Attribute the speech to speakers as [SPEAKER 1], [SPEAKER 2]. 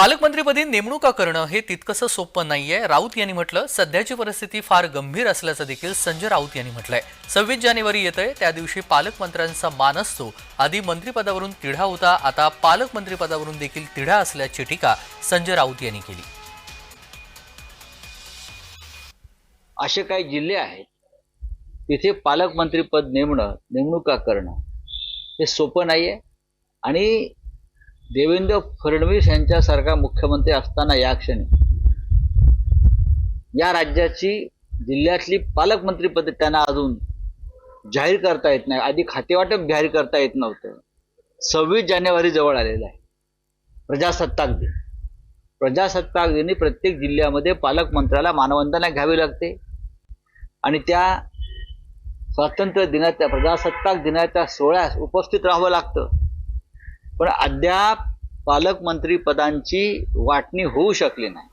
[SPEAKER 1] पालकमंत्रीपदी नेमणुका करणं हे तितकंसं सोपं नाहीये. राऊत यांनी म्हटलं सध्याची परिस्थिती फार गंभीर असल्याचं देखील संजय राऊत यांनी म्हटलंय. सव्वीस जानेवारी येतंय त्या दिवशी पालकमंत्र्यांचा मान असतो. आधी मंत्रिपदावरून तिढा होता आता पालकमंत्रीपदावरून देखील तिढा असल्याची टीका संजय राऊत यांनी केली.
[SPEAKER 2] असे काही जिल्हे आहेत तिथे पालकमंत्रीपद नेमणं नेमणुका करणं हे सोपं नाही आहे आणि देवेंद्र फडणवीस यांच्यासारखा मुख्यमंत्री असताना या क्षणी या राज्याची जिल्ह्यातली पालकमंत्रीपद त्यांना अजून जाहीर करता येत नाही. आधी खातेवाटप जाहीर करता येत नव्हतं. सव्वीस जानेवारी जवळ आलेलं आहे. प्रजासत्ताक दिन. प्रजासत्ताक दिनी प्रत्येक जिल्ह्यामध्ये पालकमंत्र्याला मानवंदना घ्यावी लागते. आणि त्या स्वातंत्र्य दिनाच्या प्रजासत्ताक दिनाच्या सोहळ्यास उपस्थित राहावं लागतं. पण अद्याप पालकमंत्री पदांची वाटणी होऊ शकली नाही.